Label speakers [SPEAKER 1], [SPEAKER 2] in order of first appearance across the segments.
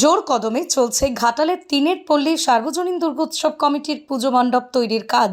[SPEAKER 1] জোর কদমে চলছে ঘাটালের তিনের পল্লী সার্বজনীন দুর্গোৎসব কমিটির পুজো মণ্ডপ তৈরির কাজ।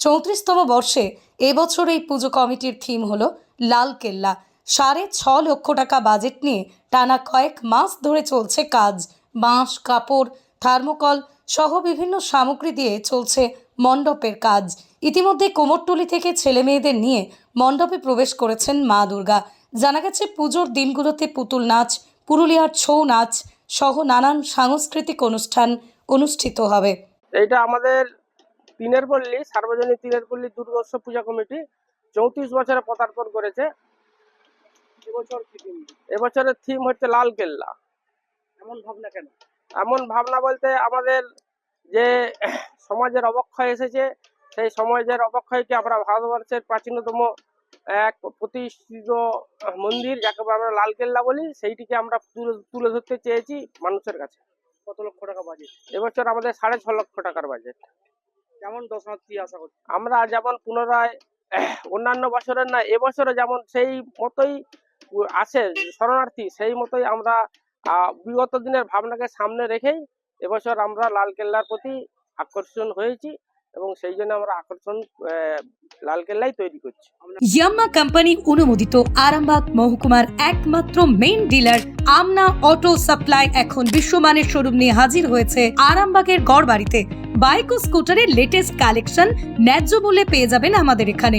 [SPEAKER 1] চৌত্রিশতম বর্ষে এবছর এই পুজো কমিটির থিম হল লাল কেল্লা। সাড়ে ছ লক্ষ টাকা বাজেট নিয়ে টানা কয়েক মাস ধরে চলছে কাজ। বাঁশ, কাপড়, থার্মোকল সহ বিভিন্ন সামগ্রী দিয়ে চলছে মণ্ডপের কাজ। ইতিমধ্যে কোমরটুলি থেকে ছেলে মেয়েদের নিয়ে মণ্ডপে প্রবেশ করেছেন মা দুর্গা। জানা গেছে, পুজোর দিনগুলোতে পুতুল নাচ, পুরুলিয়ার ছৌ নাচ সহ নানান সাংস্কৃতিক অনুষ্ঠান অনুষ্ঠিত হবে।
[SPEAKER 2] এটা আমাদের তিনের পল্লী সার্বজনীন তিনের পল্লী দুর্গোৎসব পূজা কমিটি চৌত্রিশ বছরে পদার্পণ করেছে। এবছরের থিম হচ্ছে লাল কেল্লা।
[SPEAKER 3] এমন ভাবনা কেন?
[SPEAKER 2] এমন ভাবনা বলতে আমাদের যে সমাজের অবক্ষয় এসেছে সেই সমাজের অবক্ষয়কে আমরা ভারতবর্ষের প্রাচীনতম এক প্রতিষ্ঠিত মন্দির যাকে আমরা লাল কেল্লা বলি সেইটিকে আমরা তুলে তুলে ধরতে চেয়েছি মানুষের কাছে।
[SPEAKER 3] কত লক্ষ টাকা বাজেট
[SPEAKER 2] এবছর আমাদের সাড়ে ছ লক্ষ টাকার বাজেট
[SPEAKER 3] কেমন দর্শনার্থী আশা করছি
[SPEAKER 2] আমরা যেমন পুনরায় অন্যান্য বছরের না এবছরে যেমন সেই মতোই আসে শরণার্থী সেই মতোই আমরা বিগত দিনের ভাবনাকে সামনে রেখেই এবছর আমরা লাল কেল্লার প্রতি আকর্ষণ হয়েছি। এবং সেই জন্য আমরা আকর্ষণ লালকেল্লাই তৈরি করছি।
[SPEAKER 1] ইয়াম্মা কোম্পানি অনুমোদিত আরামবাগ মহকুমার একমাত্র main dealer Amna auto supply এখন বিশ্বমানের শোরুম নিয়ে হাজির হয়েছে আরামবাগের গড়বাড়িতে। বাইক ও স্কুটারের লেটেস্ট কালেকশন ন্যায্য মূল্যে পেয়ে যাবেন আমাদের এখানে।